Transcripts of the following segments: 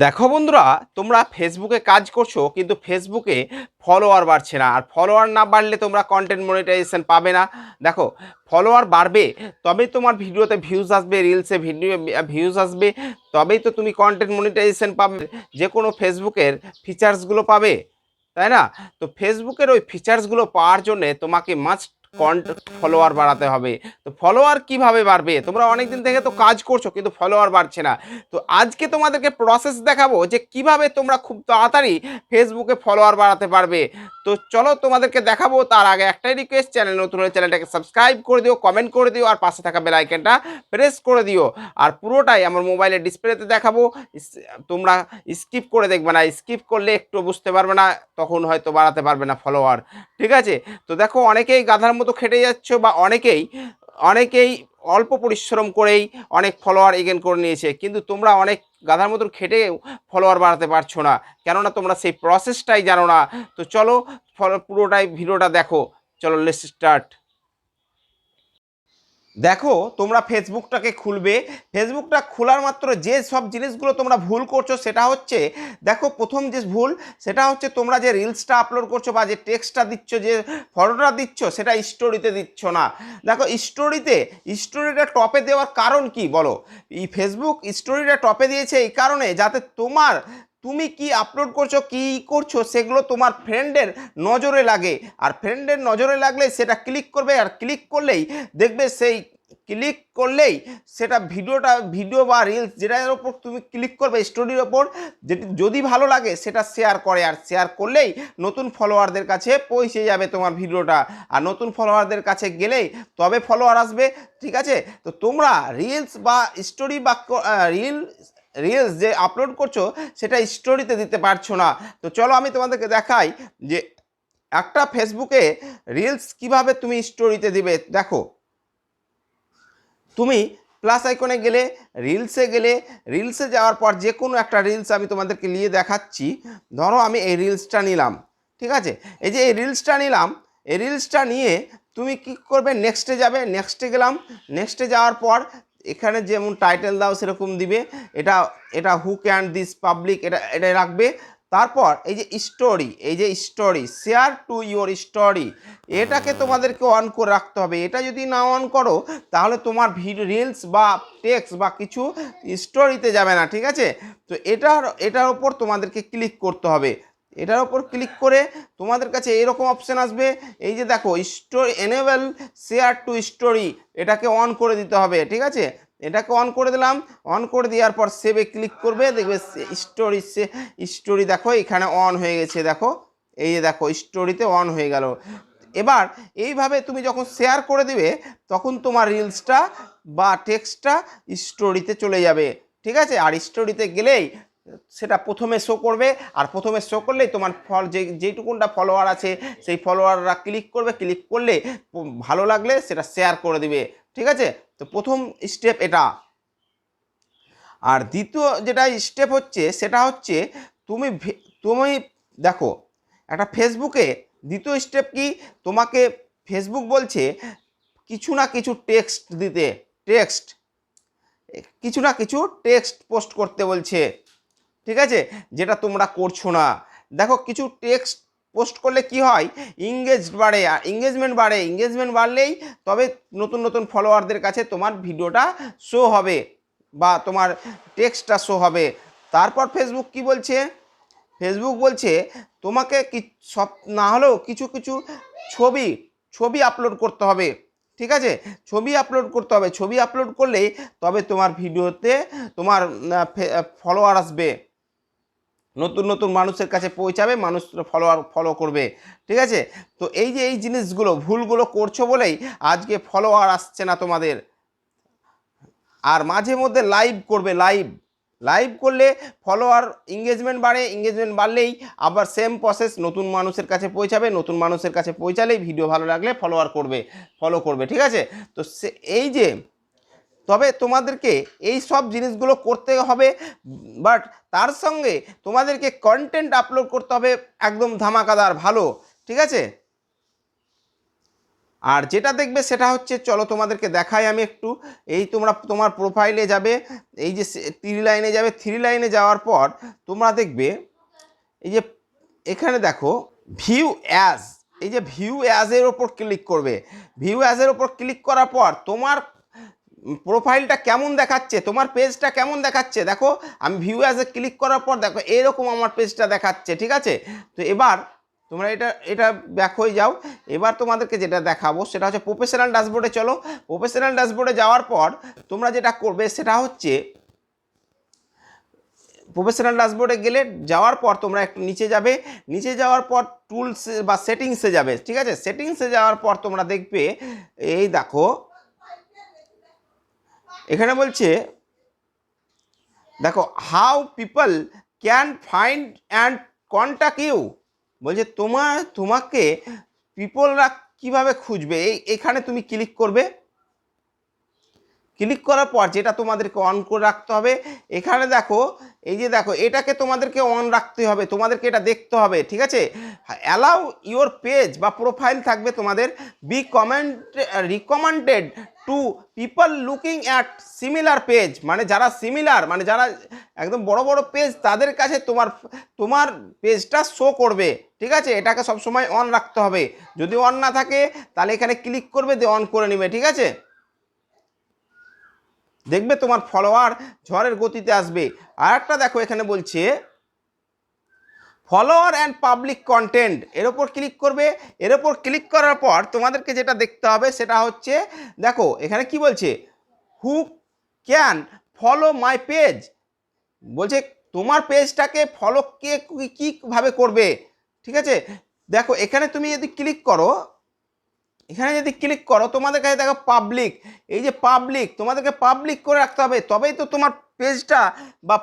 দেখো বন্ধুরা, তোমরা ফেসবুকে কাজ করছ, কিন্তু ফেসবুকে ফলোয়ার বাড়ছে না। আর ফলোয়ার না বাড়লে তোমরা কন্টেন্ট মনিটাইজেশন পাবে না। দেখো ফলোয়ার বাড়বে, তবেই তোমার ভিডিওতে ভিউজ আসবে রিলসে ভিডিও ভিউজ আসবে, তবেই তো তুমি কন্টেন্ট মনিটাইজেশন পাবে। যে কোনো ফেসবুকের ফিচার্সগুলো পাবে, তাই না? তো ফেসবুকের ওই ফিচার্সগুলো পাওয়ার জন্যে তোমাকে মাস্ট কন্টেন্ট ফলোয়ার বাড়াতে হবে। তো ফলোয়ার কীভাবে বাড়বে? তোমরা অনেক দিন থেকে তো কাজ করছ, কিন্তু ফলোয়ার বাড়ছে না। তো আজকে তোমাদেরকে প্রসেস দেখাবো যে কীভাবে তোমরা খুব তাড়াতাড়ি ফেসবুকে ফলোয়ার বাড়াতে পারবে। তো চলো তোমাদেরকে দেখাবো, তার আগে একটাই রিকোয়েস্ট চ্যানেল নতুন হলে চ্যানেলটাকে সাবস্ক্রাইব করে দিও কমেন্ট করে দিও, আর পাশে থাকা বেল আইকনটা প্রেস করে দিও। আর পুরোটাই আমার মোবাইলের ডিসপ্লেতে দেখাবো। তোমরা স্কিপ করে দেখবে না। স্কিপ করলে একটু বুঝতে পারবে না, তখন হয়তো বাড়াতে পারবে না ফলোয়ার ঠিক আছে? তো দেখো, অনেকেই গাধার মতো খেটে যাচ্ছ বা অনেকেই অনেকেই অল্প পরিশ্রম করেই অনেক ফলোয়ার এগেন করে নিয়েছে, কিন্তু তোমরা অনেক গাধার মতন খেটে ফলোয়ার বাড়াতে পারছ না। কেননা তোমরা সেই প্রসেসটাই জানো না। তো চলো ফলো পুরোটাই, ভিডিওটা দেখো। চলো লেস স্টার্ট দেখো, তোমরা ফেসবুকটাকে খুলবে। ফেসবুকটা খোলার মাত্র যে সব জিনিসগুলো তোমরা ভুল করছ, সেটা হচ্ছে, দেখো, প্রথম যে ভুল, সেটা হচ্ছে তোমরা যে রিলসটা আপলোড করছ বা যে টেক্সটটা দিচ্ছ, যে ফটোটা দিচ্ছ, সেটা স্টোরিতে দিচ্ছ না। দেখো স্টোরিতে স্টোরিটা টপে দেওয়ার কারণ কি বলো? এই ফেসবুক স্টোরিটা টপে দিয়েছে এই কারণে যাতে তোমার তুমি কি আপলোড করছ, কি করছ, সেগুলো তোমার ফ্রেন্ডের নজরে লাগে। আর ফ্রেন্ডের নজরে লাগলে সেটা ক্লিক করবে, আর ক্লিক করলেই দেখবে সেই ক্লিক করলেই সেটা ভিডিওটা ভিডিও বা রিলস যেটার ওপর তুমি ক্লিক করবে স্টোরির ওপর যেটি যদি ভালো লাগে সেটা শেয়ার করে, আর শেয়ার করলেই নতুন ফলোয়ারদের কাছে পৌঁছে যাবে তোমার ভিডিওটা আর নতুন ফলোয়ারদের কাছে গেলেই তবে ফলোয়ার আসবে, ঠিক আছে? তো তোমরা রিলস বা স্টোরি বা রিল রিলস যে আপলোড করছ, সেটা স্টোরিতে দিতে পারছ না। তো চলো আমি তোমাদেরকে দেখাই যে একটা ফেসবুকে রিলস কীভাবে তুমি স্টোরিতে দিবে। দেখো, তুমি প্লাস আইকনে গেলে রিলসে গেলে রিলসে যাওয়ার পর যে কোনো একটা রিলস আমি তোমাদেরকে নিয়ে দেখাচ্ছি। ধরো আমি এই রিলসটা নিলাম, ঠিক আছে? এই যে এই রিলসটা নিলাম, এই রিলসটা নিয়ে তুমি কি করবে? নেক্সটে যাবে নেক্সটে গেলাম নেক্সটে যাওয়ার পর এখানে যেমন টাইটেল দাও সেরকম দিবে, এটা এটা হু ক্যান দিস পাবলিক এটা এটা রাখবে। তারপর এই যে স্টোরি এই যে story share to your story এটাকে তোমাদেরকে অন করে রাখতে হবে। এটা যদি না অন করো, তাহলে তোমার ভিডিও রিলস বা টেক্সট বা কিছু স্টোরিতে যাবে না, ঠিক আছে? তো এটার এটার ওপর তোমাদেরকে ক্লিক করতে হবে। এটার ওপর ক্লিক করে তোমাদের কাছে এরকম অপশান আসবে। এই যে দেখো story enable share to story এটাকে অন করে দিতে হবে, ঠিক আছে? এটাকে অন করে দিলাম অন করে দেওয়ার পর সেভে ক্লিক করবে, দেখবে স্টোরি সে স্টোরি দেখো, এখানে অন হয়ে গেছে, দেখো? এই যে দেখো স্টোরিতে অন হয়ে গেল। এবার এইভাবে তুমি যখন শেয়ার করে দিবে, তখন তোমার রিলসটা বা টেক্সটটা স্টোরিতে চলে যাবে, ঠিক আছে? আর স্টোরিতে গেলেই সেটা প্রথমে শো করবে, আর প্রথমে শো করলেই তোমার ফল যে যেটুকুনটা ফলোয়ার আছে, সেই ফলোয়াররা ক্লিক করবে ক্লিক করলে ভালো লাগলে সেটা শেয়ার করে দিবে, ঠিক আছে? তো প্রথম স্টেপ এটা। আর দ্বিতীয় যেটা স্টেপ হচ্ছে, সেটা হচ্ছে তুমি তুমি দেখো, একটা ফেসবুকে দ্বিতীয় স্টেপ কি? তোমাকে ফেসবুক বলছে, কিছু না কিছু টেক্সট দিতে টেক্সট কিছু না কিছু টেক্সট পোস্ট করতে বলছে। ঠিক আছে? যেটা তোমরা করছ না। দেখো, কিছু টেক্সট পোস্ট করলে কি হয়? ইংগেজ বাড়ে, আর এঙ্গেজমেন্ট বাড়ে। এঙ্গেজমেন্ট বাড়লেই তবে নতুন নতুন ফলোয়ারদের কাছে তোমার ভিডিওটা শো হবে বা তোমার টেক্সটটা শো হবে। তারপর ফেসবুক কি বলছে? ফেসবুক বলছে, তোমাকে কি সব, না হলেও কিছু কিছু ছবি ছবি আপলোড করতে হবে। ঠিক আছে? ছবি আপলোড করতে হবে। ছবি আপলোড করলেই তবে তোমার ভিডিওতে তোমার ফলোয়ার আসবে। নতুন নতুন মানুষের কাছে পৌঁছাবে, মানুষ ফলোয়ার ফলো করবে। ঠিক আছে? তো এই যে এই জিনিসগুলো, ভুলগুলো করছ বলেই আজকে ফলোয়ার আসছে না তোমাদের। আর মাঝে মধ্যে লাইভ করবে লাইভ লাইভ করলে ফলোয়ার এঙ্গেজমেন্ট বাড়ে এঙ্গেজমেন্ট বাড়লেই আবার সেম প্রসেস নতুন মানুষের কাছে পৌঁছাবে, নতুন মানুষের কাছে পৌঁছালেই ভিডিও ভালো লাগলে ফলোয়ার করবে ফলো করবে। ঠিক আছে? তো সে, এই যে তবে তোমাদেরকে এই সব জিনিসগুলো করতে হবে বাট তার সঙ্গে তোমাদেরকে কন্টেন্ট আপলোড করতে হবে একদম ধামাকাদার, ভালো, ঠিক আছে? আর যেটা দেখবে সেটা হচ্ছে, চলো তোমাদেরকে দেখাই আমি একটু, এই তোমরা, তোমার প্রোফাইলে যাবে, এই যে থ্রি লাইনে যাবে থ্রি লাইনে যাওয়ার পর তোমরা দেখবে, এই যে এখানে দেখো ভিউ অ্যাজ এই যে ভিউ অ্যাজের ওপর ক্লিক করবে ভিউ অ্যাজের ওপর ক্লিক করার পর তোমার প্রোফাইলটা কেমন দেখাচ্ছে? তোমার পেজটা কেমন দেখাচ্ছে? দেখো, আমি ভিউ অ্যাজে ক্লিক করার পর দেখো, এরকম আমার পেজটা দেখাচ্ছে, ঠিক আছে? তো এবার তোমরা এটা এটা ব্যাক হয়ে যাও। এবার তোমাদেরকে যেটা দেখাবো, সেটা হচ্ছে প্রফেশনাল ড্যাশবোর্ডে চলো। প্রফেশনাল ড্যাশবোর্ডে যাওয়ার পর তোমরা যেটা করবে, সেটা হচ্ছে প্রফেশনাল ড্যাশবোর্ডে গেলে যাওয়ার পর তোমরা একটু নিচে যাবে। নিচে যাওয়ার পর টুলস বা সেটিংসে যাবে, ঠিক আছে? সেটিংসে যাওয়ার পর তোমরা দেখবে, এই দেখো এখানে বলছে, দেখো how people can find and contact you বলছে, তোমার, তোমাকে পিপলরা কীভাবে খুঁজবে? এই, এখানে তুমি ক্লিক করবে। ক্লিক করার পর যেটা তোমাদেরকে অন করে রাখতে হবে, এখানে দেখো, এই যে দেখো, এটাকে তোমাদেরকে অন রাখতে হবে, তোমাদেরকে এটা দেখতে হবে, ঠিক আছে? অ্যালাউ ইওর পেজ বা প্রোফাইল থাকবে তোমাদের। Be comment recommended to people looking at similar page মানে যারা সিমিলার মানে যারা একদম বড় বড় পেজ তাদের কাছে তোমার তোমার পেজটা শো করবে, ঠিক আছে? এটাকে সবসময় অন রাখতে হবে। যদি অন না থাকে, তাহলে এখানে ক্লিক করবে, দিয়ে অন করে নেবে, ঠিক আছে? দেখবে তোমার ফলোয়ার ঝড়ের গতিতে আসবে। আর একটা দেখো, এখানে বলছে ফলোয়ার অ্যান্ড পাবলিক কন্টেন্ট এর ওপর ক্লিক করবে। এর ওপর ক্লিক করার পর তোমাদেরকে যেটা দেখতে হবে সেটা হচ্ছে, দেখো, এখানে কি বলছে? Who can follow my page বলছে, তোমার পেজটাকে ফলো কে কীভাবে করবে? ঠিক আছে? দেখো, এখানে তুমি যদি ক্লিক করো, এখানে যদি ক্লিক করো, তোমাদের কাছে দেখো পাবলিক এই যে পাবলিক তোমাদেরকে পাবলিক করে রাখতে হবে। তবেই তো তোমার পেজটা বা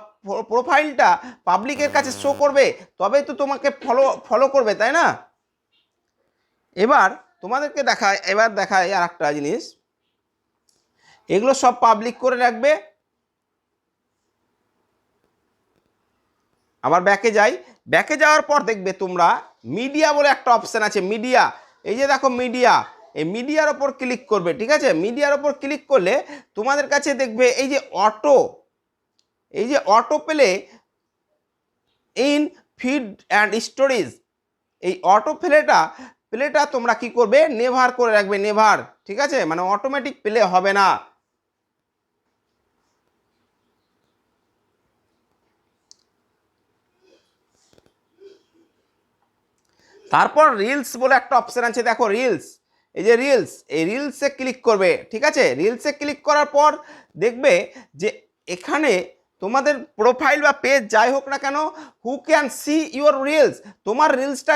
প্রোফাইলটা পাবলিকের কাছে শো করবে, তবেই তো তোমাকে ফলো ফলো করবে, তাই না? এবার তোমাদেরকে দেখায়, এবার দেখায় আর একটা জিনিস। এগুলো সব পাবলিক করে রাখবে। আবার ব্যাকে যাই। ব্যাকে যাওয়ার পর দেখবে তোমরা মিডিয়া বলে একটা অপশান আছে মিডিয়া এই যে দেখো মিডিয়া এই মিডিয়ার ওপর ক্লিক করবে, ঠিক আছে? মিডিয়ার ওপর ক্লিক করলে তোমাদের কাছে দেখবে এই যে অটো এই যে auto play in feed and storage এই অটো প্লেটা প্লেটা তোমরা কি করবে? নেভার করে রাখবে নেভার ঠিক আছে? মানে অটোমেটিক প্লে হবে না। তারপর রিলস বলে একটা অপশান আছে, দেখো রিলস এই যে রিলস এই রিলসে ক্লিক করবে, ঠিক আছে? রিলসে ক্লিক করার পর দেখবে যে এখানে তোমাদের প্রোফাইল বা পেজ যাই হোক না কেন who can see your reels তোমার রিলসটা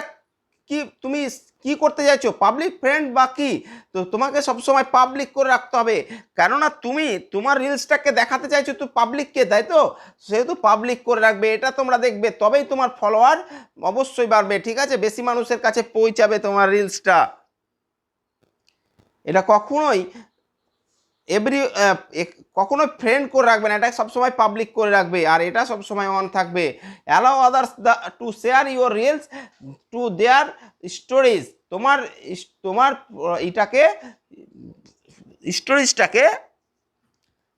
কি, তুমি কি করতে চাইছো? পাবলিক ফ্রেন্ড বা কি? তো তোমাকে সবসময় পাবলিক করে রাখতে হবে। কেননা তুমি, তোমার রিলসটাকে দেখাতে চাইছো তো পাবলিককে তাই তো? সেহেতু পাবলিক করে রাখবে, এটা তোমরা দেখবে, তবেই তোমার ফলোয়ার অবশ্যই বাড়বে, ঠিক আছে? বেশি মানুষের কাছে পৌঁছাবে তোমার রিলসটা এটা কখনোই এভরি কখনোই ফ্রেন্ড করে রাখবে না, এটা সবসময় পাবলিক করে রাখবে, আর এটা সবসময় অন থাকবে। Allow others the to share your reels to their storage তোমার তোমার এটাকে স্টোরেজটাকে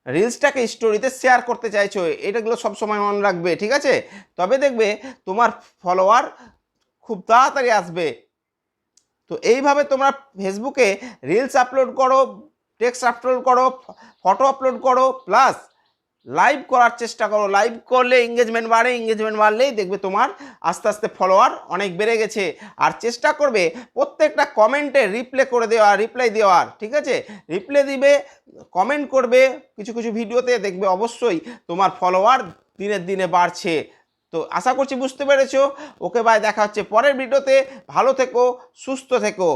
রিলসটাকে স্টোরিতে শেয়ার করতে চাইছো, এটাগুলো সবসময় অন রাখবে, ঠিক আছে? তবে দেখবে তোমার ফলোয়ার খুব তাড়াতাড়ি আসবে। তো এইভাবে তোমরা ফেসবুকে রিলস আপলোড করো টেক্সট আপলোড করো, ফটো আপলোড করো প্লাস লাইভ করার চেষ্টা করো। লাইভ করলে এঙ্গেজমেন্ট বাড়ে এঙ্গেজমেন্ট বাড়লেই দেখবে তোমার আস্তে আস্তে ফলোয়ার অনেক বেড়ে গেছে। আর চেষ্টা করবে প্রত্যেকটা কমেন্টে রিপ্লে করে দেওয়ার রিপ্লাই দেওয়ার, ঠিক আছে? রিপ্লে দিবে কমেন্ট করবে, কিছু কিছু ভিডিওতে দেখবে অবশ্যই তোমার ফলোয়ার দিনের দিনে বাড়ছে। তো আশা করছি বুঝতে পেরেছ। ওকে বাই দেখা হচ্ছে পরের ভিডিওতে ভালো থেকো, সুস্থ থেকো।